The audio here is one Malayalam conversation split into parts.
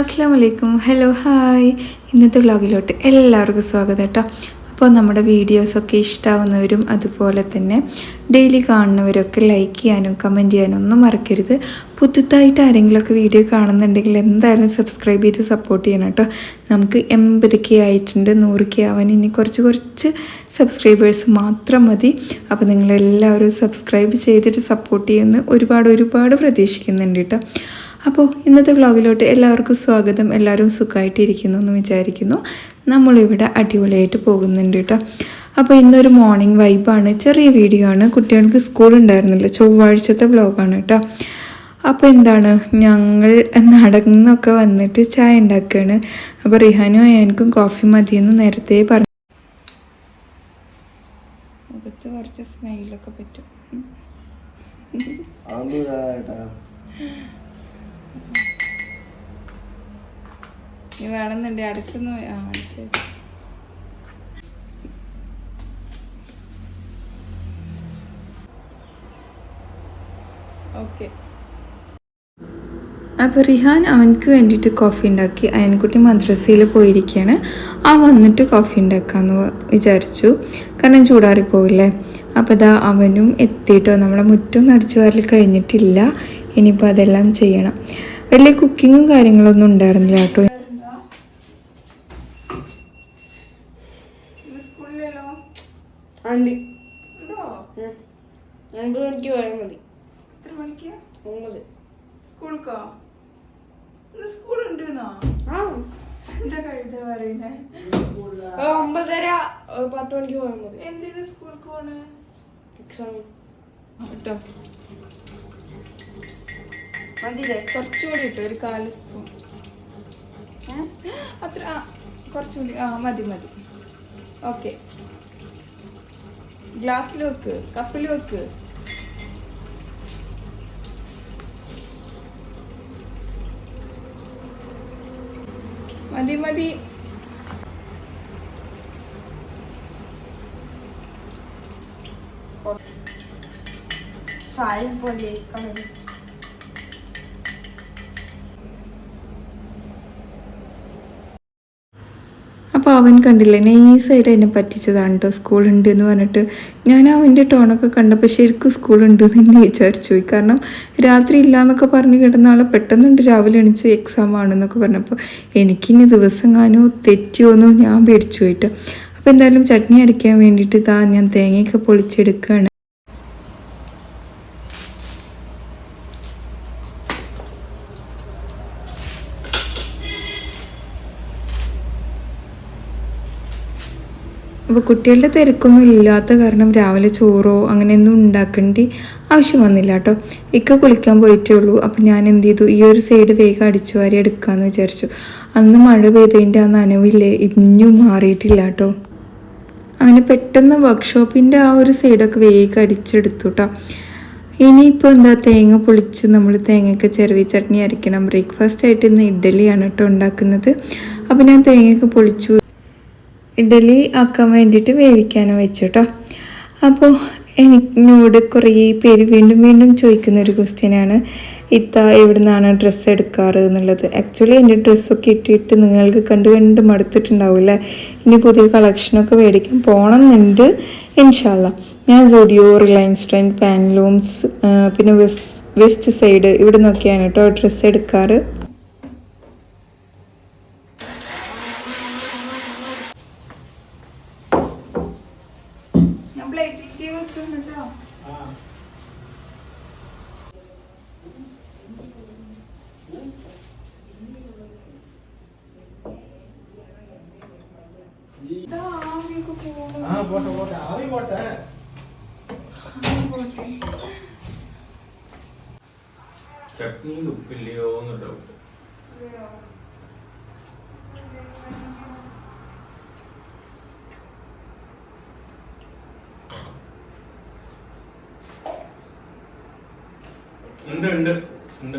അസ്സാം വലൈക്കും ഹലോ ഹായ് ഇന്നത്തെ വ്ളോഗിലോട്ട് എല്ലാവർക്കും സ്വാഗതം കേട്ടോ അപ്പോൾ നമ്മുടെ വീഡിയോസൊക്കെ ഇഷ്ടാവുന്നവരും അതുപോലെ തന്നെ ഡെയിലി കാണുന്നവരൊക്കെ ലൈക്ക് ചെയ്യാനും കമന്റ് ചെയ്യാനും ഒന്നും മറക്കരുത്. പുതുതായിട്ട് ആരെങ്കിലുമൊക്കെ വീഡിയോ കാണുന്നുണ്ടെങ്കിൽ എന്തായാലും സബ്സ്ക്രൈബ് ചെയ്ത് സപ്പോർട്ട് ചെയ്യണം കേട്ടോ നമുക്ക് എൺപത് കെ ആയിട്ടുണ്ട് നൂറ് കെ ആവാൻ ഇനി കുറച്ച് കുറച്ച് സബ്സ്ക്രൈബേഴ്സ് മാത്രം മതി. അപ്പോൾ നിങ്ങളെല്ലാവരും സബ്സ്ക്രൈബ് ചെയ്തിട്ട് സപ്പോർട്ട് ചെയ്യുമെന്ന് ഒരുപാട് ഒരുപാട് പ്രതീക്ഷിക്കുന്നുണ്ട് കേട്ടോ അപ്പോൾ ഇന്നത്തെ വ്ളോഗിലോട്ട് എല്ലാവർക്കും സ്വാഗതം. എല്ലാവരും സുഖമായിട്ടിരിക്കുന്നു എന്ന് വിചാരിക്കുന്നു. നമ്മളിവിടെ അടിപൊളിയായിട്ട് പോകുന്നുണ്ട് കേട്ടോ. അപ്പോൾ ഇന്നൊരു മോർണിംഗ് വൈബാണ് ചെറിയ വീഡിയോ ആണ്. കുട്ടികൾക്ക് സ്കൂൾ ഉണ്ടായിരുന്നില്ല. ചൊവ്വാഴ്ചത്തെ വ്ളോഗാണ് കേട്ടോ. അപ്പോൾ എന്താണ്? ഞങ്ങൾ നടന്നൊക്കെ വന്നിട്ട് ചായ ഉണ്ടാക്കുകയാണ് അപ്പോൾ റിഹാനും അയാനക്കും കോഫി മതിയെന്ന് നേരത്തെ പറഞ്ഞു. മുഖത്ത് കുറച്ച് സ്മൈലൊക്കെ പറ്റും. നീ വേണമെന്നുണ്ട് അടച്ചൊന്ന് ആ അടച്ചു ഓക്കെ. അപ്പോൾ റിഹാൻ അവനക്ക് വേണ്ടിയിട്ട് കോഫി ഉണ്ടാക്കി അയൻകുട്ടി മദ്രസയിൽ പോയിരിക്കുകയാണ് ആ വന്നിട്ട് കോഫി ഉണ്ടാക്കാമെന്ന് വിചാരിച്ചു. കാരണം ചൂടാറി പോവില്ലേ? അപ്പോൾ ഇതാ അവനും എത്തിയിട്ടോ. നമ്മളെ മുറ്റം നടിച്ചു വാരൽ കഴിഞ്ഞിട്ടില്ല. ഇനിയിപ്പോൾ അതെല്ലാം ചെയ്യണം. വലിയ കുക്കിങ്ങും കാര്യങ്ങളൊന്നും ഉണ്ടായിരുന്നില്ല കേട്ടോ. ആണ്ടി രണ്ടു മണിക്ക് പോയാൽ മതി. ഒമ്പത്. സ്കൂൾക്കോ? സ്കൂളുണ്ടെന്നോ? ആ. എന്താ കഴുത പറയുന്നേ? ഒമ്പതര പത്ത് മണിക്ക് പോയാൽ മതി. എന്തിനാ സ്കൂൾക്ക് പോണ്? എക്സാം. കേട്ടോ മതിയില്ലേ? കുറച്ചുകൂടി ഇട്ടോ ഒരു കാൽ സ്പൂൺ. അത്ര കുറച്ചുകൂടി ആ മതി മതി. ഓക്കെ. ഗ്ലാസ്സിൽ വെക്ക് കപ്പിൽ വെക്ക്. മതി മതി. ചായ പോലെ കളറി അപ്പോൾ അവൻ കണ്ടില്ല നൈസായിട്ട് എന്നെ പറ്റിച്ചതാണ് കേട്ടോ സ്കൂളുണ്ട് എന്ന് പറഞ്ഞിട്ട്. ഞാൻ അവന്റെ ടോണൊക്കെ കണ്ടപ്പോൾ ശരിക്കും സ്കൂളുണ്ട് എന്ന് തന്നെ വിചാരിച്ചു പോയി. കാരണം രാത്രി ഇല്ല എന്നൊക്കെ പറഞ്ഞ് കിടന്ന ആളെ പെട്ടെന്നുണ്ട് രാവിലെ എണിച്ച് എക്സാം ആണെന്നൊക്കെ പറഞ്ഞപ്പോൾ എനിക്കിനി ദിവസം കാണോ തെറ്റിയോന്നോ ഞാൻ പേടിച്ചു പോയിട്ട്. അപ്പോൾ എന്തായാലും ചട്നി അരയ്ക്കാൻ വേണ്ടിയിട്ട് താ ഞാൻ തേങ്ങയൊക്കെ പൊളിച്ചെടുക്കുകയാണ് അപ്പോൾ കുട്ടികളുടെ തിരക്കൊന്നും ഇല്ലാത്ത കാരണം രാവിലെ ചോറോ അങ്ങനെയൊന്നും ഉണ്ടാക്കേണ്ടി ആവശ്യം വന്നില്ല കേട്ടോ. ഇക്ക കുളിക്കാൻ പോയിട്ടേ ഉള്ളൂ. അപ്പോൾ ഞാൻ എന്ത് ചെയ്തു? ഈ ഒരു സൈഡ് വേഗം അടിച്ചു വാരി എടുക്കാമെന്ന് വിചാരിച്ചു. അന്ന് മഴ പെയ്തതിന്റെ ആ നനവില്ലേ ഇഞ്ഞും മാറിയിട്ടില്ല കേട്ടോ. അങ്ങനെ പെട്ടെന്ന് വർക്ക്ഷോപ്പിന്റെ ആ ഒരു സൈഡൊക്കെ വേഗം അടിച്ചെടുത്തു കേട്ടോ. ഇനിയിപ്പോൾ എന്താ തേങ്ങ പൊളിച്ച് നമ്മൾ തേങ്ങയ്ക്ക് ചെറുവി ചട്നി അരയ്ക്കണം ബ്രേക്ക്ഫാസ്റ്റ് ആയിട്ട് ഇന്ന് ഇഡ്ഡലിയാണ് കേട്ടോ ഉണ്ടാക്കുന്നത്. അപ്പോൾ ഞാൻ തേങ്ങയൊക്കെ പൊളിച്ചു. ഇഡലി ആക്കാൻ വേണ്ടിയിട്ട് വേവിക്കാനും വെച്ചു കേട്ടോ അപ്പോൾ എന്നോട് കുറേ പേര് വീണ്ടും വീണ്ടും ചോദിക്കുന്ന ഒരു ക്വസ്റ്റ്യനാണ് ഇത്ത എവിടെ നിന്നാണ് ഡ്രസ്സ് എടുക്കാറ് എന്നുള്ളത്? ആക്ച്വലി എന്റെ ഡ്രസ്സൊക്കെ ഇട്ടിട്ട് നിങ്ങൾക്ക് കണ്ട് കണ്ട് മടുത്തിട്ടുണ്ടാവില്ലേ? ഇനി പുതിയ കളക്ഷനൊക്കെ മേടിക്കാൻ പോകണം എന്നുണ്ട് ഇൻഷാല്ല ഞാൻ സോഡിയോ റിലയൻസ് ട്രെൻഡ് പാൻലൂംസ് പിന്നെ വെസ്റ്റ് വെസ്റ്റ് സൈഡ് ഇവിടെ നിന്നൊക്കെയാണ് കേട്ടോ ഡ്രസ്സ് എടുക്കാറ് ഞാൻ പ്ലേറ്റിലേക്ക് വെക്കുന്നുണ്ടോ ഇതാ ആവിയൊക്കെ പോട്ടെ പോട്ടെ. ആവി പോട്ടെ. ചട്നിയിൽ ഉപ്പില്ലയോ എന്ന് ഡൗട്ട് ഉണ്ട് ഉണ്ട് ഉണ്ട്.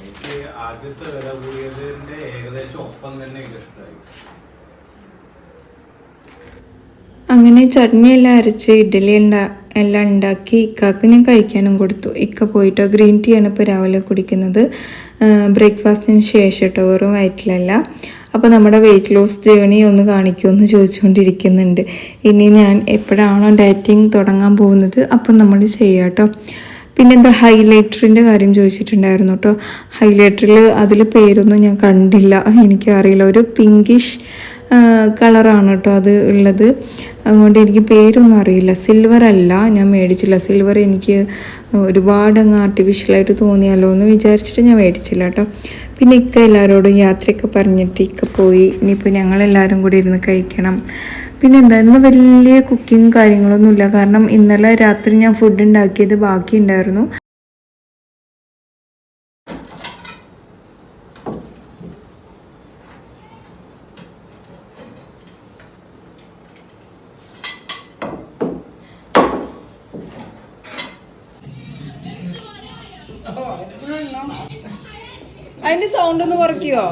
എനിക്ക് ആദ്യത്തെ വില കൂടിയതിന്റെ ഏകദേശം ഒപ്പം തന്നെ ഇത് ഇഷ്ടമായി അങ്ങനെ ചട്നി എല്ലാം അരച്ച് ഇഡ്ഡലി ഉണ്ടാ എല്ലാം ഉണ്ടാക്കി ഇക്കാക്ക് ഞാൻ കഴിക്കാനും കൊടുത്തു. ഇക്ക പോയിട്ടോ ഗ്രീൻ ടീ ആണ് ഇപ്പോൾ രാവിലെ കുടിക്കുന്നത്. ബ്രേക്ക്ഫാസ്റ്റിന് ശേഷം കേട്ടോ വെറും വയറ്റിലല്ല. അപ്പോൾ നമ്മുടെ വെയിറ്റ് ലോസ് ജേണി ഒന്ന് കാണിക്കുമെന്ന് ചോദിച്ചുകൊണ്ടിരിക്കുന്നുണ്ട്. ഇനി ഞാൻ എപ്പോഴാണോ ഡയറ്റിങ് തുടങ്ങാൻ പോകുന്നത് അപ്പം നമ്മൾ ചെയ്യാം കേട്ടോ പിന്നെ എന്താ ഹൈലൈറ്ററിന്റെ കാര്യം ചോദിച്ചിട്ടുണ്ടായിരുന്നു കേട്ടോ ഹൈലൈറ്ററിൽ അതിൽ പേരൊന്നും ഞാൻ കണ്ടില്ല. എനിക്കറിയില്ല. ഒരു പിങ്കിഷ് കളറാണ് കേട്ടോ അത് ഉള്ളത്. അതുകൊണ്ട് എനിക്ക് പേരൊന്നും അറിയില്ല. സിൽവർ അല്ല ഞാൻ മേടിച്ചില്ല. സിൽവർ എനിക്ക് ഒരുപാട് അങ്ങ് ആർട്ടിഫിഷ്യലായിട്ട് തോന്നിയാലോ എന്ന് വിചാരിച്ചിട്ട് ഞാൻ മേടിച്ചില്ല കേട്ടോ. പിന്നെ ഇക്ക എല്ലാവരോടും യാത്രയൊക്കെ പറഞ്ഞിട്ട് ഇക്ക പോയി. ഇനിയിപ്പോൾ ഞങ്ങളെല്ലാവരും കൂടി ഇരുന്ന് കഴിക്കണം. പിന്നെ എന്താ ഇന്ന് വലിയ കുക്കിങ് കാര്യങ്ങളൊന്നുമില്ല കാരണം ഇന്നലെ രാത്രി ഞാൻ ഫുഡ് ഉണ്ടാക്കിയത് ബാക്കിയുണ്ടായിരുന്നു. അതിന്റെ സൗണ്ട് ഒന്ന് കുറയ്ക്കുവോ?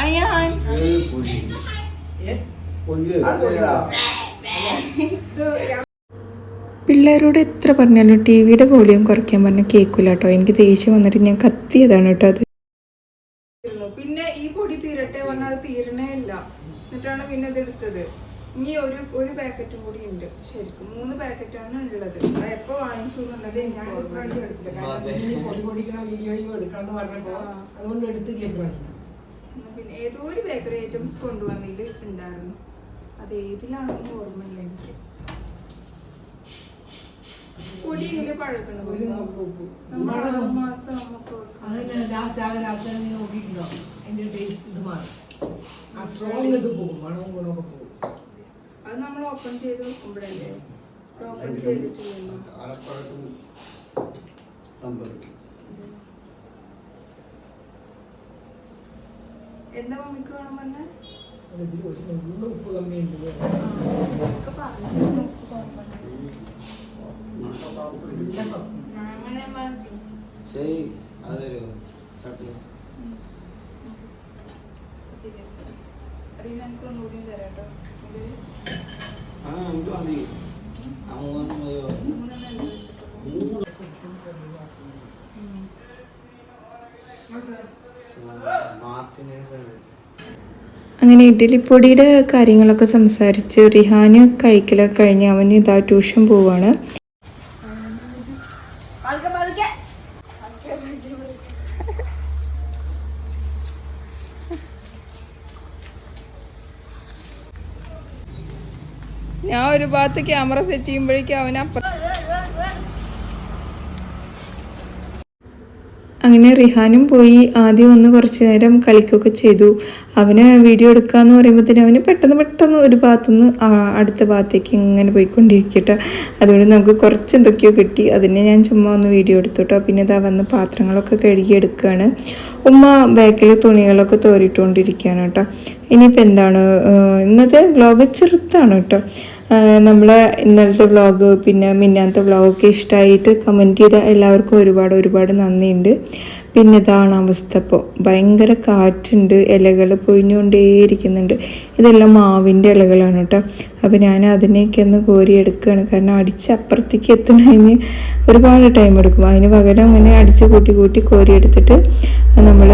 അയ്യാൻ പിള്ളേരോട് എത്ര പറഞ്ഞാലും ടി വിയുടെ വോളിയം കുറയ്ക്കാൻ പറഞ്ഞ കേൾക്കില്ല കേട്ടോ. എനിക്ക് ദേഷ്യം വന്നിട്ട് ഞാൻ കത്തിയതാണ് കേട്ടോ അത്. പിന്നെ ഈ പൊടി തീരട്ടെ പറഞ്ഞാൽ അത് തീരണേ ഇല്ല. എന്നിട്ടാണ് പിന്നെ ഇത് എടുത്തത്. ഇനി ഒരു ഒരു പാക്കറ്റും കൂടി ഉണ്ട്. ശരിക്കും മൂന്ന് പാക്കറ്റാണ് ഉള്ളത്. അത് എപ്പോ വാങ്ങിച്ചു എന്നുള്ളത് പിന്നെ ഏതോ ഒരു ബേക്കറി ഐറ്റംസ് കൊണ്ടുവന്നതിൽ ഉണ്ടായിരുന്നു. അത് ഏതിലാണെന്ന് ഓർമ്മയില്ല എനിക്ക്. പൊടിയെങ്കിലും പഴക്കണം ഒരു നമ്മൾ മാസം നമുക്ക് വെക്കണം. അതിന് ലാസ്റ്റ് ആകെ ലാസ്റ്റ് നീ നോക്കിയിട്ടുണ്ടോ? അതിന്റെ ടേസ്റ്റ് ഇത് മാറും. ആ സ്ട്രോങ് ഇത് പോകും മണവും ഗുണമൊക്കെ പോകും. അത് നമ്മൾ ഓപ്പൺ ചെയ്ത് നോക്കുമ്പോഴല്ലേ ഓപ്പൺ ചെയ്തിട്ടില്ലല്ലോ. എന്താ മമ്മിക്ക് വേണം പറഞ്ഞ? ഇതിൽ ഒരു നുള്ളു ഉപ്പ് കമ്മിയുണ്ട് പറഞ്ഞു നല്ല സത്യം അങ്ങനെ മതി ശരി അതൊരു ചട്നി എനിക്ക് ഒന്നുകൂടി തരാം കേട്ടോ ഇതിൽ ആ നമുക്ക് മതി ആ മൂന്നെണ്ണം മതിയോ മൂന്നെണ്ണം അല്ലേ വെച്ചിട്ടുള്ളൂ മൂന്ന് മാർട്ടിനേഴ്സാണ് അങ്ങനെ ഇഡ്ഡലിപ്പൊടിയുടെ കാര്യങ്ങളൊക്കെ സംസാരിച്ച് റിഹാന് കഴിക്കലൊക്കെ കഴിഞ്ഞ് അവൻ ഇതാ ട്യൂഷൻ പോവാണ്. ഞാൻ ഒരു ഭാഗത്ത് ക്യാമറ സെറ്റ് ചെയ്യുമ്പോഴേക്കും അവൻ അങ്ങനെ റിഹാനും പോയി ആദ്യം വന്ന് കുറച്ച് നേരം കളിക്കുകയൊക്കെ ചെയ്തു. അവന് വീഡിയോ എടുക്കാന്ന് പറയുമ്പോഴത്തേനും അവന് പെട്ടെന്ന് പെട്ടെന്ന് ഒരു ഭാഗത്തുനിന്ന് അടുത്ത ഭാഗത്തേക്ക് ഇങ്ങനെ പോയിക്കൊണ്ടിരിക്കട്ടോ. അതുകൊണ്ട് നമുക്ക് കുറച്ച് എന്തൊക്കെയോ കിട്ടി. അതിനെ ഞാൻ ചുമ്മാ ഒന്ന് വീഡിയോ എടുത്തു പിന്നെ ഇതാ വന്ന് പാത്രങ്ങളൊക്കെ കഴുകി എടുക്കുകയാണ് ഉമ്മ ബാക്കിൽ തുണികളൊക്കെ തോരിട്ടുകൊണ്ടിരിക്കുകയാണ് കേട്ടോ ഇനിയിപ്പോൾ എന്താണ്? ഇന്നത്തെ വ്ലോഗ് ചെറുത്താണ് കേട്ടോ നമ്മളെ ഇന്നലത്തെ വ്ളോഗ് പിന്നെ മിന്നാത്ത വ്ളോഗൊക്കെ ഇഷ്ടമായിട്ട് കമന്റ് ചെയ്ത എല്ലാവർക്കും ഒരുപാട് ഒരുപാട് നന്ദിയുണ്ട്. പിന്നെ ഇതാണ് അവസ്ഥ ഇപ്പോൾ ഭയങ്കര കാറ്റുണ്ട് ഇലകൾ പൊഴിഞ്ഞുകൊണ്ടേയിരിക്കുന്നുണ്ട്. ഇതെല്ലാം മാവിന്റെ ഇലകളാണ് കേട്ടോ. അപ്പോൾ ഞാൻ അതിനെയൊക്കെ ഒന്ന് കോരിയെടുക്കുകയാണ്. കാരണം അടിച്ച് അപ്പുറത്തേക്ക് എത്തണതിന് ഒരുപാട് ടൈം എടുക്കും. അതിന് പകരം അങ്ങനെ അടിച്ച് കൂട്ടി കൂട്ടി കോരിയെടുത്തിട്ട് നമ്മൾ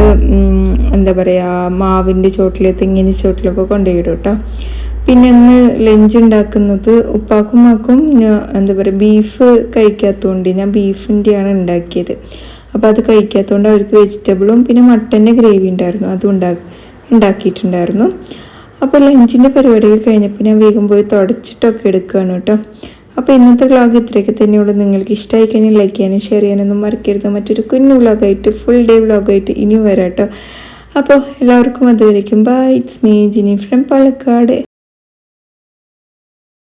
എന്താ പറയുക മാവിന്റെ ചോട്ടിൽ തെങ്ങിന്റെ ചോട്ടിലൊക്കെ കൊണ്ടുപോയിടും കേട്ടോ. പിന്നെ ഇന്ന് ലഞ്ച് ഉണ്ടാക്കുന്നത് ഉപ്പാക്കും മാക്കും ഞാൻ എന്താ പറയുക ബീഫ് കഴിക്കാത്തതുകൊണ്ട് ഞാൻ ബീഫിന്റെയാണ് ഉണ്ടാക്കിയത്. അപ്പോൾ അത് കഴിക്കാത്തതുകൊണ്ട് അവർക്ക് വെജിറ്റബിളും പിന്നെ മട്ടന്റെ ഗ്രേവി ഉണ്ടായിരുന്നു അതും ഉണ്ടാ ഉണ്ടാക്കിയിട്ടുണ്ടായിരുന്നു. അപ്പോൾ ലഞ്ചിന്റെ പരിപാടികൾ കഴിഞ്ഞപ്പോൾ ഞാൻ വേഗം പോയി തുടച്ചിട്ടൊക്കെ എടുക്കുകയാണ് കേട്ടോ. അപ്പോൾ ഇന്നത്തെ വ്ളോഗ് ഇത്രയൊക്കെ തന്നെയുള്ളൂ. നിങ്ങൾക്ക് ഇഷ്ടമായി കഴിഞ്ഞാൽ ലൈക്ക് ചെയ്യാനും ഷെയർ ചെയ്യാനൊന്നും മറക്കരുത്. മറ്റൊരു കുഞ്ഞു വ്ളോഗായിട്ട് ഫുൾ ഡേ വ്ളോഗായിട്ട് ഇനിയും വരാം കേട്ടോ. അപ്പോൾ എല്ലാവർക്കും അതുവരയ്ക്കും bye it's me Jini from Palakkad